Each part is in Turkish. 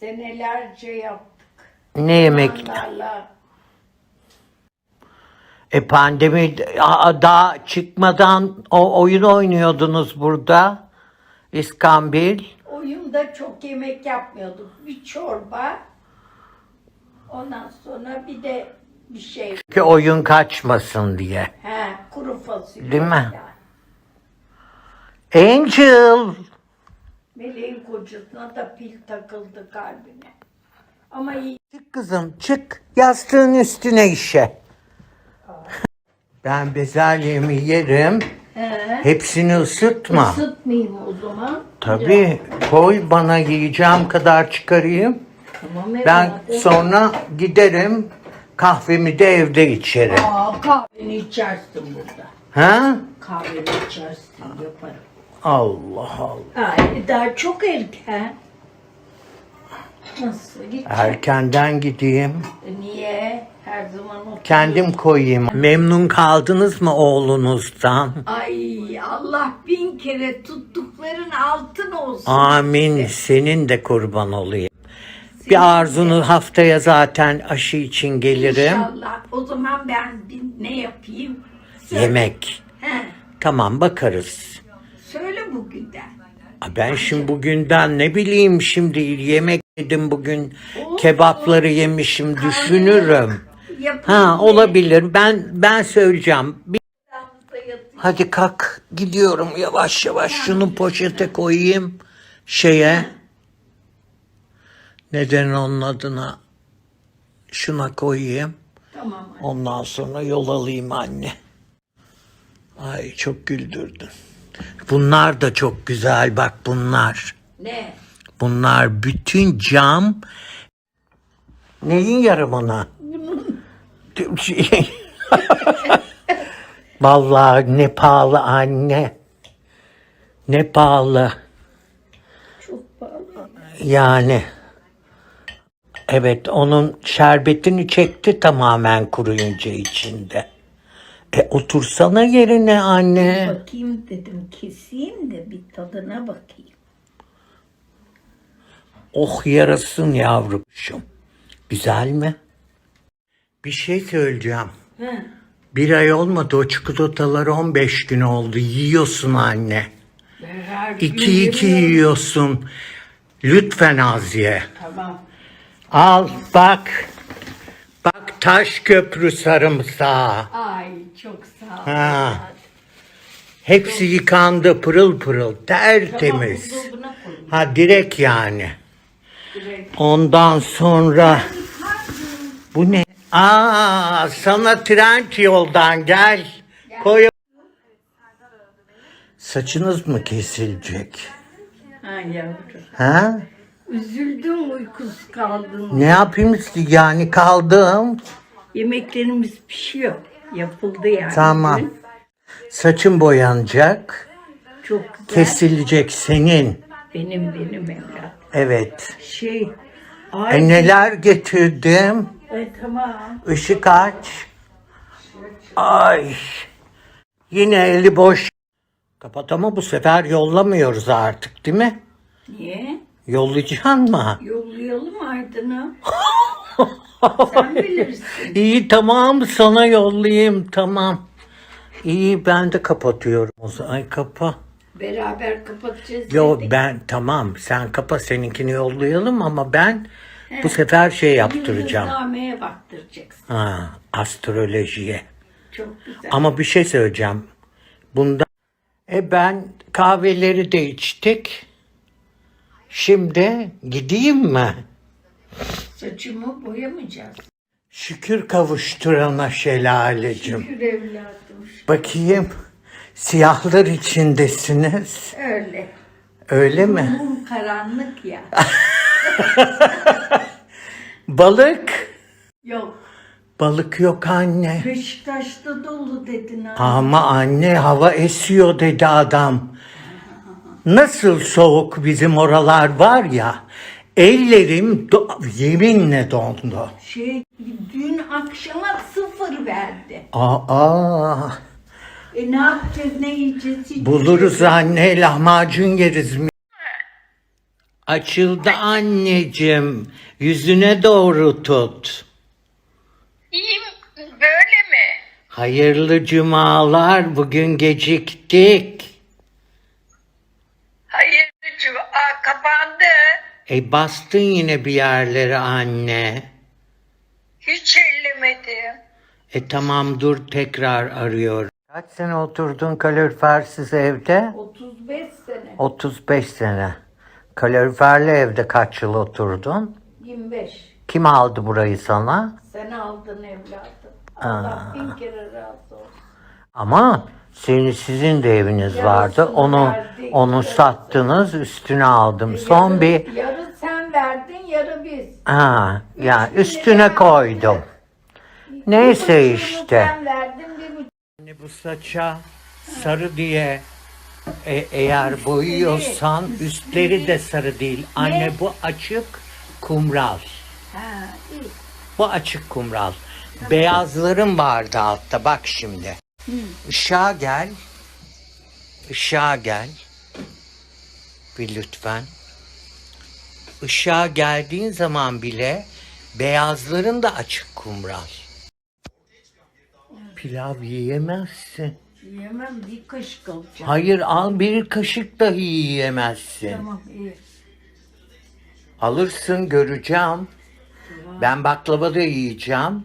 Senelerce yaptık. Ne yemek? E pandemi a- daha çıkmadan o oyun oynuyordunuz burada. İskambil. Oyunda çok yemek yapmıyorduk. Bir çorba. Ondan sonra bir de bir şey. Ki oyun kaçmasın diye. He, kuru fasulye. Değil mi? falan. Angel. Meleğin kocasına da pil takıldı kalbine. Ama iyi. Çık kızım çık. Yastığın üstüne işe. Ben bezelyemi yerim. He. Hepsini ısıtma. Isıtmayayım o zaman. Tabii koy bana yiyeceğim kadar çıkarayım. Tamam Ben evladım. sonra giderim kahvemi de evde içerim. Aa, kahveni içersin burada. Ha? Kahveni içersin yaparım. Allah Allah. Ay, daha çok erken. Nasıl gidecek? Erkenden gideyim. Niye? Her zaman oturuyor. Kendim koyayım. Memnun kaldınız mı oğlunuzdan? Ay Allah bin kere tuttukların altın olsun. Amin. Senin de kurban olayım. Bir arzunu haftaya zaten aşı için gelirim. İnşallah. O zaman ben ne yapayım? Söyle. Yemek. He, Tamam bakarız. Söyle bugünden. Ben şimdi bugünden ne bileyim şimdi yemek yedim bugün. Kebapları yemişim düşünürüm. Ha olabilir. Ben ben söyleyeceğim. Bir-. Hadi kalk gidiyorum yavaş yavaş şunu poşete koyayım şeye. Neden onun adına şuna koyayım. Tamam. Ondan sonra yol alayım anne. Ay çok güldürdün. Bunlar da çok güzel bak bunlar. Ne? Bunlar bütün cam. Neyin yarımına? Vallahi ne pahalı anne. Ne pahalı. Çok pahalı. Yani. Evet onun şerbetini çekti tamamen kuruyunca içinde. E otursana yerine anne. Bakayım dedim keseyim de bir tadına bakayım. Oh yarasın yavruşum. Güzel mi? Bir şey söyleyeceğim. He. Bir ay olmadı o çikolatalar 15 gün oldu. Yiyorsun anne. Her İki iki yemiyorum. yiyorsun. Lütfen az ye. Tamam. Al bak. Bak taş köprü sarımsağı. Ay çok sağ ol. Ha. Hepsi yıkandı pırıl pırıl tertemiz. Tamam, buzdolabına. Ha direkt yani. Direkt. Ondan sonra bu ne? Aa sana trend yoldan gel. Koy. Saçınız mı kesilecek? Ha yavrum. Ha? Üzüldüm uykusuz kaldın. Ne yapayım işte yani kaldım. Yemeklerimiz pişiyor. Yapıldı yani. Tamam. Saçın boyanacak. Çok güzel. Kesilecek senin. Benim benim evlat. Evet. Şey. Ay. E neler getirdim? E, tamam. Işık aç. Ay. Yine eli boş. Kapat ama bu sefer yollamıyoruz artık değil mi? Niye? Yollayacaksın mı? Yollayalım Aydın'a. Sen bilirsin. İyi tamam sana yollayayım tamam. İyi ben de kapatıyorum o zaman. Ay kapa. Beraber kapatacağız. Yo dedik. ben tamam sen kapa seninkini yollayalım ama ben bu sefer şey yaptıracağım. Yıldıznameye baktıracaksın. Ha, astrolojiye. Çok güzel. Ama bir şey söyleyeceğim. Bunda e ben kahveleri de içtik. Şimdi gideyim mi? Saçımı boyamayacağız. Şükür kavuşturana şelalecim. Şükür evladım. Bakayım. Siyahlar içindesiniz. Öyle. Öyle mi? Mum karanlık ya. Balık. Yok. Balık yok anne. Beşiktaş'ta dolu dedin ha. Ama anne hava esiyor dedi adam. Nasıl soğuk bizim oralar var ya. Ellerim do- yeminle dondu. Şey dün akşama sıfır verdi. Aa, E ne yapacağız ne yiyeceğiz? Buluruz şey yok. anne lahmacun yeriz mi? Açıldı anneciğim. Yüzüne doğru tut. İyiyim böyle mi? Hayırlı cumalar. Bugün geciktik. Hayır Aa, kapandı. E bastın yine bir yerlere anne. Hiç ellemedim. E tamam dur tekrar arıyorum. Kaç sene oturdun kalorifersiz evde? 35 sene. 35 sene. Kaloriferli evde kaç yıl oturdun? 25. Kim aldı burayı sana? Sen aldın evladım. Allah bin kere razı olsun. Ama senin sizin de eviniz Yarısını vardı. Onu verdik, onu sattınız, üstüne aldım. Son yarı, bir Yarı sen verdin, yarı biz. ha bin üstüne lira koydum. Bir Neyse buçuğunu işte. Sen verdin, bir buçuk. Anne bu saça sarı diye e- eğer boyuyorsan üstleri de sarı değil. Anne bu açık kumral. Ha, iyi. Bu açık kumral. Beyazlarım vardı altta bak şimdi. Işığa gel. Işığa gel. Bir lütfen. Işığa geldiğin zaman bile beyazların da açık kumral. Pilav yiyemezsin. Yemem, bir kaşık alacağım. Hayır al bir kaşık dahi yiyemezsin. Tamam, iyi. Alırsın göreceğim. Ben baklava da yiyeceğim.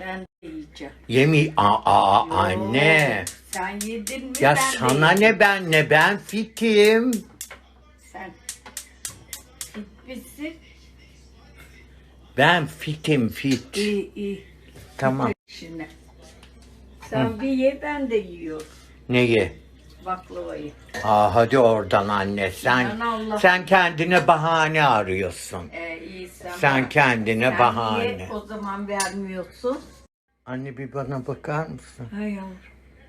Ben de yiyeceğim. Yemi aa, aa, anne. Sen yedin mi? Ya ben de sana yedim. ne ben ne ben fitim. Gitmişsin. Ben fitim fit. İyi, iyi. Tamam. Şimdi. Sen bir ye, ben de yiyorum Neyi? baklavayı. Aa hadi oradan anne. Sen Aman Allah. sen kendine bahane arıyorsun. Ee, iyi sen. Sen kendine Sen bahane. niye o zaman vermiyorsun? Anne bir bana bakar mısın? Hay yavrum.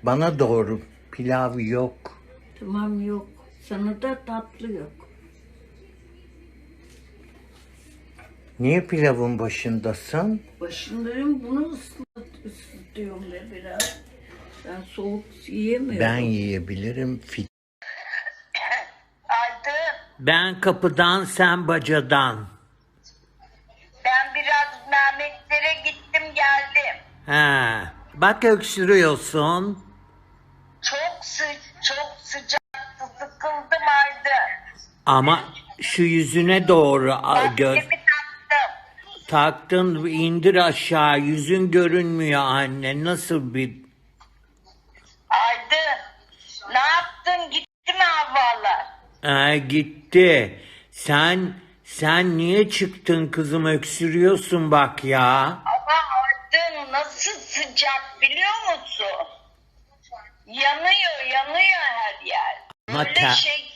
Bana doğru pilav yok. Tamam yok. Sana da tatlı yok. Niye pilavın başındasın? Başındayım bunu ıslat, ısıtıyorum da biraz. Ben soğuk yiyemiyorum. Ben yiyebilirim fit. Aydın Ben kapıdan sen bacadan. ben biraz Mehmetlere gittim geldim. He. Bak öksürüyorsun. Çok sı çok sıcaktı sıkıldım Aydın. Ama şu yüzüne doğru a- göz. Taktın indir aşağı yüzün görünmüyor anne nasıl bir Aydın ne yaptın gitti mi havalar? Ee, gitti sen sen niye çıktın kızım öksürüyorsun bak ya Ama Aydın nasıl sıcak biliyor musun? Yanıyor yanıyor her yer. Ama Öyle ter- şey